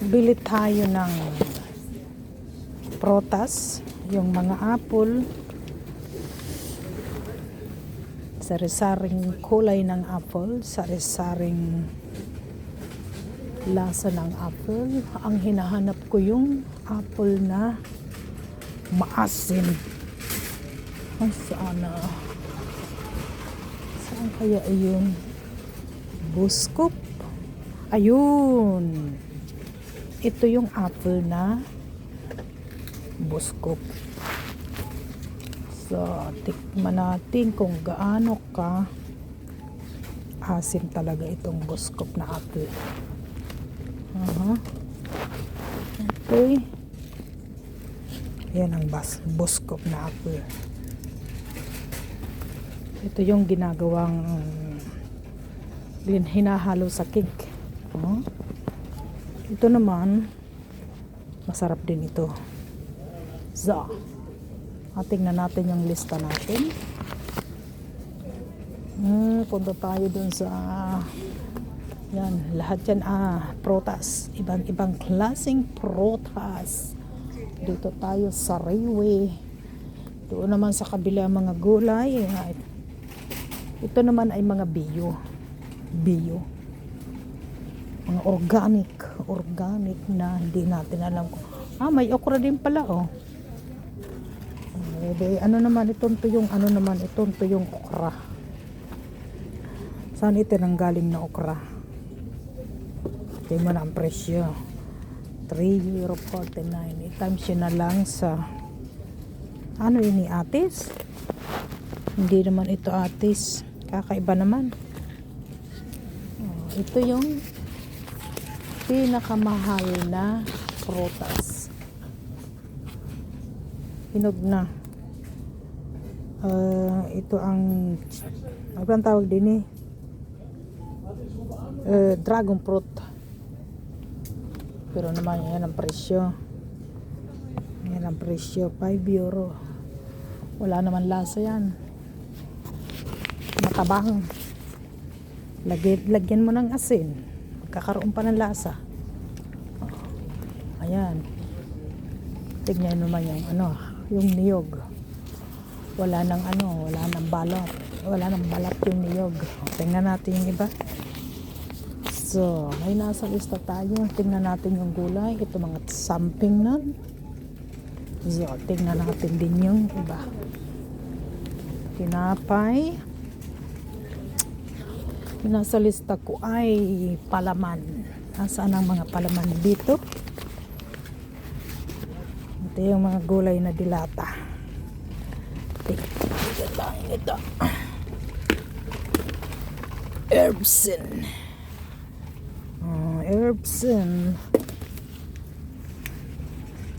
bili tayo ng protas, yung mga apple, sari-saring kulay ng apple, sari-saring lasa ng apple. Ang hinahanap ko yung apple na maasim. Ay, sana. Saan kaya yun? Buskop. Ayun. Ito yung apple na buskop. So, tikman natin kung gaano ka asim talaga itong buskop na apple. Aha. Okay. Yan ang bas, na apple. Ito yung ginagawang din hinahalo sa cake. Oh. Ito naman, masarap din ito. So, ah, tingnan natin yung lista natin. Hmm, punta tayo dun sa yan, lahat yan ah, protas. Ibang-ibang klaseng protas. Dito tayo sa railway. Doon naman sa kabila mga gulay. Ito naman ay mga bio. Bio. Mga organic. Organic na hindi natin alam kung Ah, may okra din pala, oh. Di, ano naman, itong yung ano naman, itong yung okra. Saan ito nang galing na okra? Tingnan mo na ang presyo. 3 euro 49. I-times yun na lang sa ano ini atis? Hindi naman ito atis. Kakaiba naman. Oh, ito yung pinakamahal na prutas. Hinog na. Ah, ito ang ano bang tawag din eh? Eh, dragon fruit. Pero naman yan ang presyo. Yan ang presyo. 5 euro. Wala naman lasa yan. Matabang. Lagyan, lagyan mo ng asin. Magkakaroon pa ng lasa. Ayan. Tignan naman yung ano, yung niyog. Wala nang ano, wala nang balot. Wala nang balat yung niyog. Tingnan natin yung iba. So, may nasa lista tayo. Tingnan natin yung gulay. Ito mga samping nun. So, tingnan natin din yung iba. Tinapay. Nasa lista ko ay palaman. Nasaan ang mga palaman dito? Ito yung mga gulay na dilata. Tingnan tayo ito. Herbsin. Oh, Herbsin.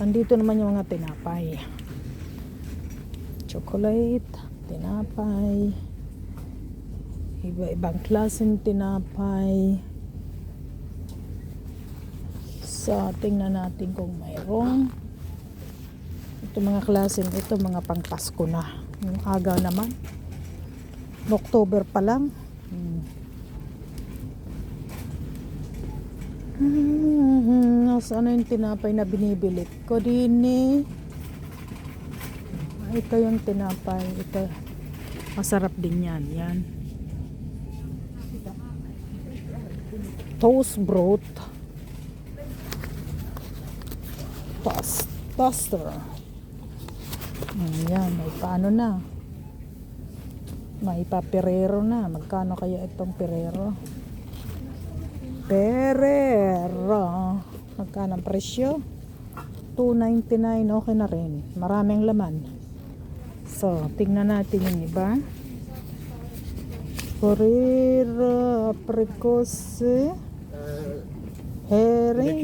Andito naman yung mga tinapay. Chocolate, tinapay. Iba-ibang klaseng tinapay. So, tingnan natin kung mayroong. Ito mga klaseng, ito mga pang Pasko na. Yung agaw naman. October pa lang. Hmm. Hmm, nasaan na yung tinapay na binibili ko din eh. Ah, Ito yung tinapay. Ito. Masarap din yan. Yan. Toast broth. Toast. Toaster. Hmm, yan. May paano na. May papirero na. Magkano kaya itong pirero? Perero. Magkano ang presyo? 2.99 okay na rin. Maraming laman. So, tingnan natin yung iba. Ferrero, apricose, herring.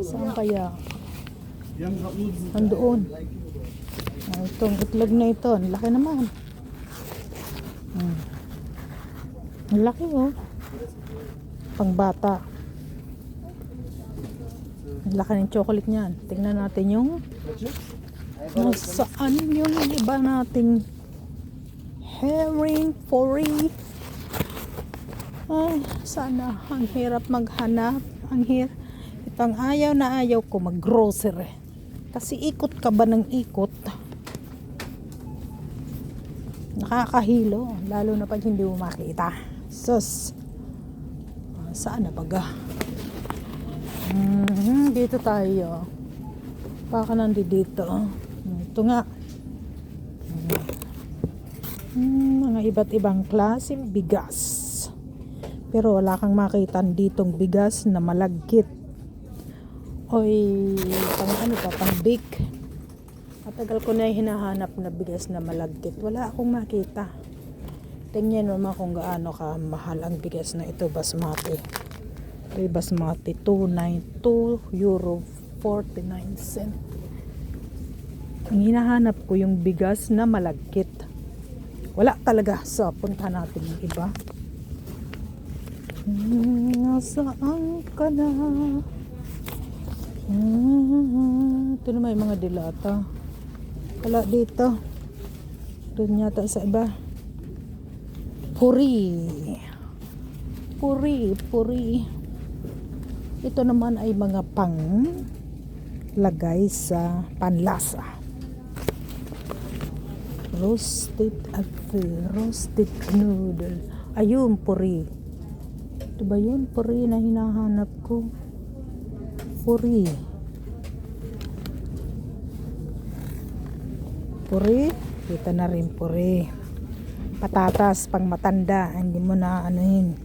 Saan kaya? Andoon. Ah, itong itlog na ito. Ang laki naman. Hmm. Ang laki oh. Pangbata. Ang laki ng chocolate niyan. Tingnan natin yung nasaan yung iba nating herring, pori. Ay, sana ang hirap maghanap. Ang hir Itong ayaw na ayaw ko mag-grocery. Kasi ikot ka ba ng ikot? Nakakahilo. Lalo na pag hindi mo makita. Sus. Ah, Saan na baga? Mhm, dito tayo. Baka nandi dito. Ito nga. Hmm, mga iba't ibang klaseng bigas. Pero wala kang makita ditong bigas na malagkit. Oy, pang ano pa, pang bake. Matagal ko na hinahanap na bigas na malagkit. Wala akong makita. Tingnan mo naman kung gaano ka mahal ang bigas na ito, basmati. Ito basmati, 292 euro 49 cent. Ang hinahanap ko yung bigas na malagkit. Wala talaga. So, punta natin yung iba. Hmm, Nasaan ka na? Ah, ito naman yung mga dilata. Wala dito. Doon yata sa iba. Puri. Puri, puri. Ito naman ay mga pang lagay sa panlasa. Roasted apple, roasted noodle. Ayun, puri. Ito ba yun? Puri na hinahanap ko. Puri. Puri. Kita na rin puri. Patatas pang matanda. Hindi mo na anuhin.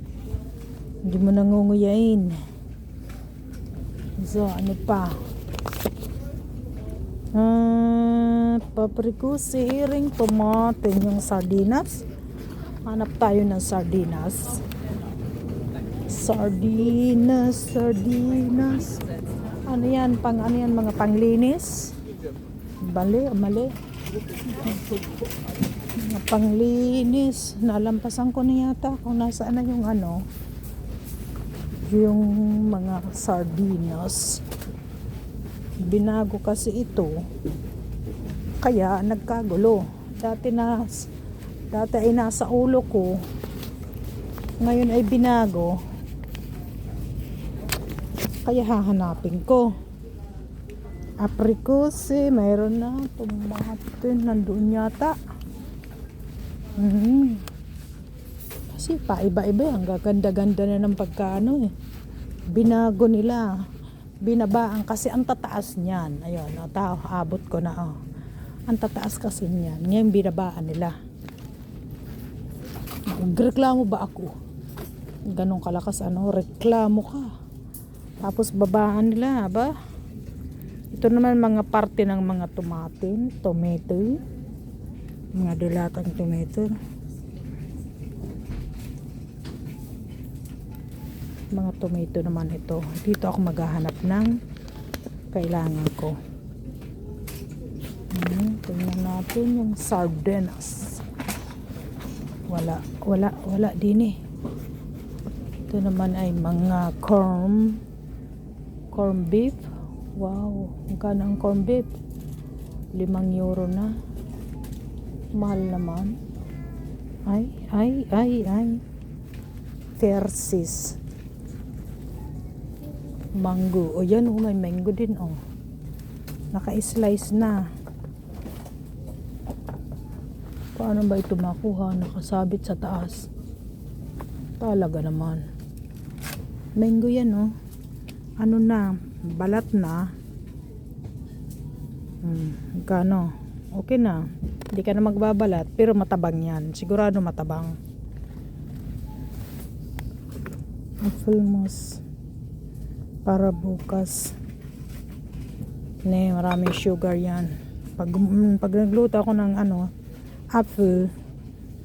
Hindi mo na ngunguyain. So, ano pa? Ah, papriko, siring, tomate, yung sardinas. Hanap tayo ng sardinas. Sardinas, sardinas. Ano yan? Pang ano yan? Mga panglinis? Bali, mali. Panglinis. Nalampasan ko na yata kung nasaan na yung ano. Yung mga sardinas. Binago kasi ito. Kaya nagkagulo. Dati na dati ay nasa ulo ko. Ngayon ay binago. Kaya hahanapin ko. Aprikose, mayroon na. Tomate, nandun yata. Mhm. Kasi paiba-iba. Ang gaganda-ganda na ng pagkaano eh. Binago nila. Binabaan kasi ang tataas niyan. Ayun, oh, tao, abot ko na oh. Ang tataas kasi niyan. Ngayon binabaan nila. Nagreklamo ba ako? Ganong kalakas ano, reklamo ka. Tapos babaan nila, ba? Ito naman mga parte ng mga tomatin, tomato. Mga dilatang tomato. Mga tomato naman ito. Dito ako maghahanap ng kailangan ko. Hmm, tingnan natin yung sardinas. Wala, wala, wala din eh. Ito naman ay mga corn corn beef. Wow, magkano ang corn beef? Limang euro na. Mahal naman. Ay, ay, ay, ay. Tersis. Mango. O yan, oh, may mango din, oh. Naka-slice na. Paano ba ito makuha? Nakasabit sa taas. Talaga naman. Mango yan, oh. Ano na, balat na. Hmm, magkano? Okay na. Hindi ka na magbabalat, pero matabang yan. Sigurado matabang. Moss. Para bukas. Ne, maraming sugar yan. Pag, mm, pag nagluto ako ng ano, apple,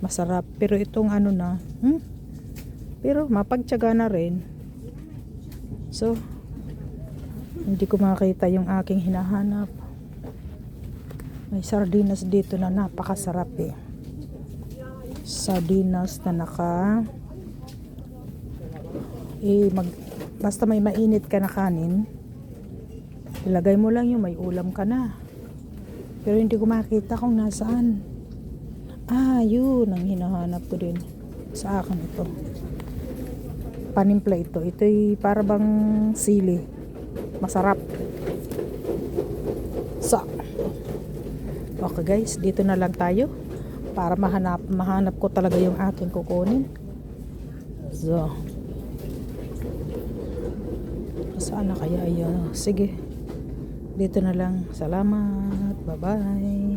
masarap. Pero itong ano na, hmm? Pero mapagtyaga na rin. So, hindi ko makita yung aking hinahanap. May sardinas dito na napakasarap eh. Sardinas na naka eh, mag, basta may mainit ka na kanin, ilagay mo lang yung may ulam ka na. Pero hindi ko makita kung nasaan. Ah, yun ang hinahanap ko din. Sa akin ito. Panimpla ito. Ito'y para bang sili. Masarap. So, okay guys, dito na lang tayo para mahanap mahanap ko talaga yung aking kukunin. So, saan na kaya yun? Sige, dito na lang. Salamat. Bye-bye.